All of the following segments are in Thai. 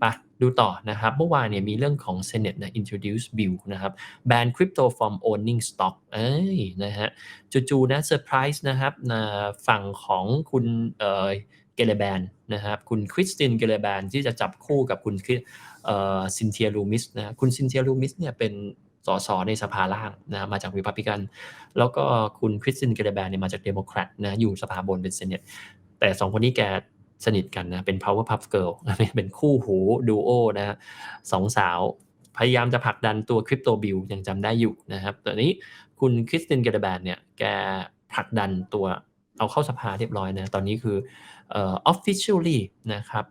ไปดูต่อนะครับ เมื่อวานเนี่ยมีเรื่องของ Senate นะ introduce bill นะครับ ban crypto from owning stock เอ้ยนะฮะจู่ๆนะเซอร์ไพรส์นะครับนะฝั่งของคุณเอ่อเกเลแบนนะครับคุณคริสตินเกเลแบนที่จะจับคู่กับคุณเอ่อซินเทียลูมิสนะคุณซินเทียลูมิสเนี่ยเป็นสสในสภาล่างนะมาจากริพับลิกันแล้วก็คุณคริสตินเกเลแบนเนี่ยมาจากเดโมแครตนะอยู่สภาบนเป็นเซเนตแต่สองคนนี้แก สนิทกันนะเป็น power puff girl เป็นคู่หูดูโอนะฮะสองสาวพยายามจะผลักดันตัวคริปโตบิลยังจำได้อยู่นะครับตอนนี้คุณคริสตินเกเดแบนเนี่ยแกผลักดันตัวเอาเข้าสภาเรียบร้อยนะ ตอนนี้คือ officially นะครับ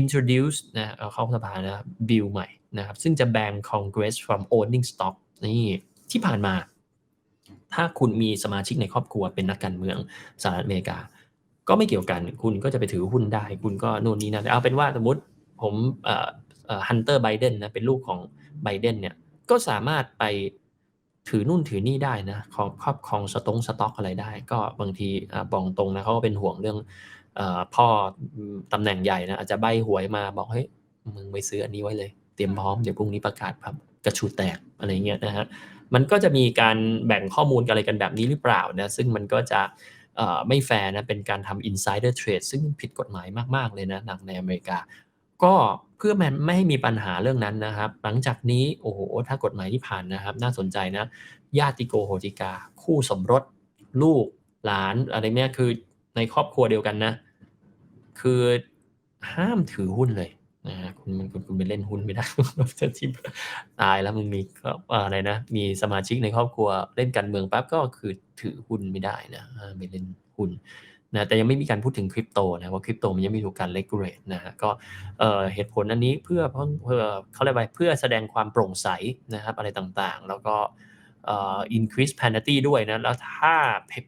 introduce นะเอาเข้าสภานะบิลใหม่นะครับ ซึ่งจะ ban Congress from owning stock นี่ที่ผ่านมา ถ้าคุณมีสมาชิกในครอบครัวเป็นนักการเมืองสหรัฐอเมริกา ก็ไม่เกี่ยวกัน คุณก็จะไปถือหุ้นได้ คุณก็โน่นนี่นั่นเอาเป็นว่าสมมติผมฮันเตอร์ไบเดนนะเป็นลูกของไบเดนเนี่ยก็สามารถไปถือนู่นถือนี่ได้นะของครอบครองสต็องสต็อกอะไรได้ ก็บางทีอบอกตรงนะเขาก็เป็นห่วงเรื่องอพ่อตำแหน่งใหญ่นะอาจจะใบหวยมาบอกเฮ้ยมึงไปซื้ออันนี้ไว้เลย เตรียมพร้อมเดี๋ยวพรุ่งนี้ประกาศครับกระชูแตกอะไรเงี้ยนะฮะมันก็จะมีการแบ่งข้อมูลกันอะไรกันแบบนี้หรือเปล่านะซึ่งมันก็จะ ไม่แฟร์นะเป็นการทำ insider trade ซึ่งผิดกฎหมายมาก ๆ เลยนะหนักในอเมริกา ก็เพื่อมันไม่ให้มีปัญหาเรื่องนั้นนะครับ หลังจากนี้โอ้โหถ้ากฎหมายที่ผ่านนะครับ น่าสนใจนะญาติโกโหติกา คู่สมรสลูกหลานอะไรเนี่ยคือในครอบครัวเดียวกันนะ คือห้ามถือหุ้นเลย นะฮะคุณคุณคุณไปเล่นหุ้นไม่ได้จะที่ตายแล้วมึงมีก็อะไรนะ มีสมาชิกในครอบครัวเล่นการเมืองปั๊บก็คือถือหุ้นไม่ได้นะห้ามไปเล่นหุ้นนะแต่ยังไม่มีการพูดถึงคริปโตนะว่าคริปโตมันยังไม่ถูกการเลกูเลตนะฮะก็เอ่อเหตุผลอันนี้เพื่อเพื่อเขาเรียกว่าเพื่อแสดงความโปร่งใสนะครับอะไรต่างๆ แล้วก็เ increase penalty ด้วยนะ แล้วถ้า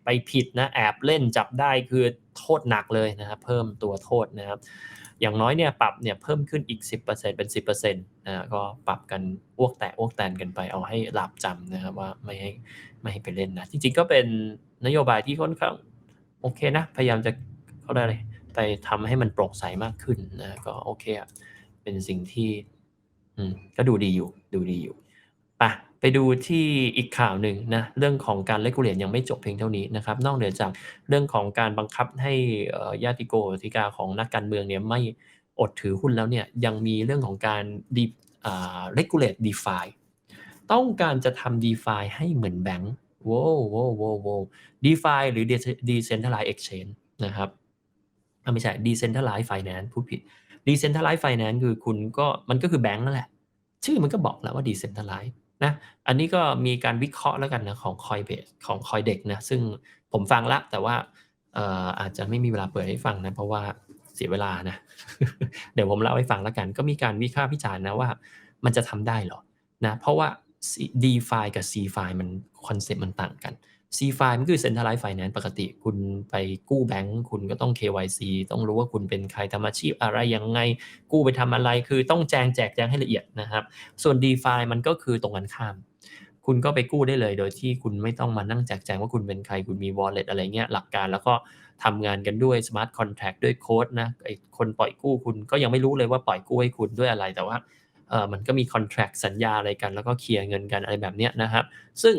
ไปผิดนะแอบเล่นจับได้คือโทษหนักเลยนะครับ เพิ่มตัวโทษนะครับ อย่างน้อยเนี่ยปรับเนี่ยเพิ่มขึ้นอีก 10%เป็น 10%นะก็ปรับกันอ้วกแตกอ้วกแตนกันไปเอาให้หลับจำนะครับว่าไม่ให้ไม่ให้ไปเล่นนะ จริงๆก็เป็นนโยบายที่ค่อนข้างโอเคนะ พยายามจะเขาเรียกอะไรไปทำให้มันโปร่งใสมากขึ้นนะก็โอเคอะเป็นสิ่งที่ อืมก็ดูดีอยู่ ดูดีอยู่ไป ไปดูที่อีกข่าวหนึ่งนะเรื่องของการเลกูเลตยังไม่จบเพียงเท่านี้นะครับนอกเหนือจากเรื่องของการบังคับให้เอ่อญาติโกโหติกาของนักการเมืองเนี่ยไม่อดถือหุ้นแล้วเนี่ยยังมีเรื่องของการดีอ่า regulate DeFi ต้องการจะทำ DeFi ให้เหมือนแบงก์โว้วโว้โว้วโว้ว DeFi หรือ Decentralized Exchange นะครับไม่ใช่ Decentralized Finance พูดผิด Decentralized Finance คือคุณก็มันก็คือแบงก์นั่นแหละ ชื่อมันก็บอกแล้วว่า Decentralized น นะอันนี้ก็มีการวิเคราะห์แล้วกันนะของคอยเบสของคอยเด็กนะซึ่งผมฟังละแต่ว่าเอ่อาจจะไม่มีเวลาเปิดให้ฟังนะเพราะว่าเสียเวลานะ เดี๋ยวผมเล่าให้ฟังแล้วกัน ก็มีการวิเคราะห์วิจารณ์นะว่ามันจะทำได้หรอนะเพราะว่า d e f ฟกับ c f ฟมันคอนเซ็ปต์มันต่างกัน CFi มันคือ Centralized Finance ปกติคุณไปกู้แบงก์คุณก็ต้อง KYC ต้องรู้ว่าคุณเป็นใครทำอาชีพอะไรยังไง กู้ไปทำอะไรคือต้องแจงแจกแจงให้ละเอียดนะครับ ส่วน DeFi มันก็คือตรงกันข้าม คุณก็ไปกู้ได้เลย โดยที่คุณไม่ต้องมานั่งแจกแจงว่าคุณเป็นใครคุณมี wallet อะไรเงี้ยหลักการแล้วก็ทำงานกันด้วย smart contract ด้วยโค้ดนะไอคนปล่อยกู้คุณก็ยังไม่รู้เลยว่าปล่อยกู้ให้คุณด้วยอะไรแต่ว่าเออมันก็มี contract สัญญาอะไรกัน แล้วก็เคลียร์เงินกันอะไรแบบเนี้ยนะครับ ซึ่ง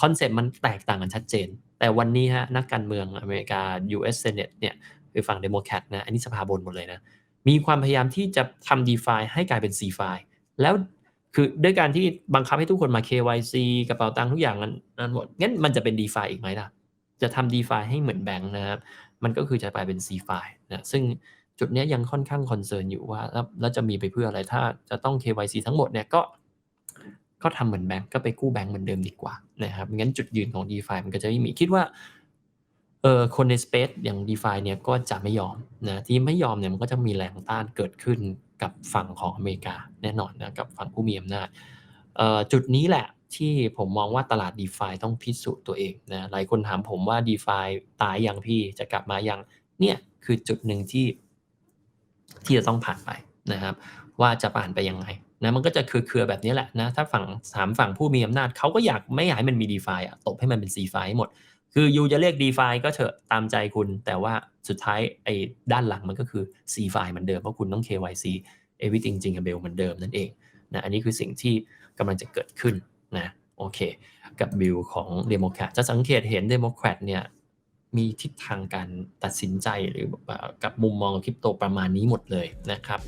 คอนเซ็ปต์มันแตกต่างกันชัดเจน แต่วันนี้ฮะนักการเมืองอเมริกา US Senate เนี่ยคือฝั่งเดโมแครตนะอันนี้สภาบนหมดเลยนะ มีความพยายามที่จะทำ DeFi ให้กลายเป็น CFi แล้วคือด้วยการที่บังคับให้ทุกคนมา KYC กระเป๋าตังค์ทุกอย่างนั้นนั้นหมดงั้นมันจะเป็น DeFi อีกไหมล่ะ จะทำ DeFi ให้เหมือนแบงค์นะครับ มันก็คือจะกลายเป็น CFi นะซึ่งจุดนี้ยังค่อนข้างคอนเซิร์นอยู่ว่าแล้วจะมีไปเพื่ออะไรถ้าจะต้อง KYC ทั้งหมดเนี่ยก็ ก็ทำเหมือนแบงก์ก็ไปกู้แบงก์เหมือนเดิมดีกว่านะครับงั้นจุดยืนของ DeFi มันก็จะไม่มีคิดว่าเออคนใน Space อย่าง DeFi เนี่ยก็จะไม่ยอมนะที่ไม่ยอมเนี่ยมันก็จะมีแรงต้านเกิดขึ้นกับฝั่งของอเมริกาแน่นอนนะกับฝั่งผู้มีอำนาจเอ่อจุดนี้แหละที่ผมมองว่าตลาด DeFi ต้องพิสูจน์ตัวเองนะหลายคนถามผมว่า DeFi ตายยังพี่จะกลับมายังเนี่ยคือจุดหนึ่งที่ที่จะต้องผ่านไปนะครับ ว่าจะผ่านไปยังไง นะมันก็จะคือเครือแบบนี้แหละนะถ้าฝั่งสามฝั่งผู้มีอำนาจเขาก็อยากไม่อยากให้มันมี DeFi อะตบให้มันเป็น CFi ให้หมด คือยูจะเรียก DeFi ก็เถอะตามใจคุณ แต่ว่าสุดท้ายไอ้ด้านหลังมันก็คือ CFI เหมือนเดิมเพราะคุณต้อง KYC everything jingle เหมือนเดิมนั่นเองนะอันนี้คือสิ่งที่กำลังจะเกิดขึ้นนะโอเค กับบิลของเดโมแครตจะสังเกตเห็นเดโมแครตเนี่ยมีทิศทางการตัดสินใจหรือกับมุมมองคริปโตประมาณนี้หมดเลยนะครับ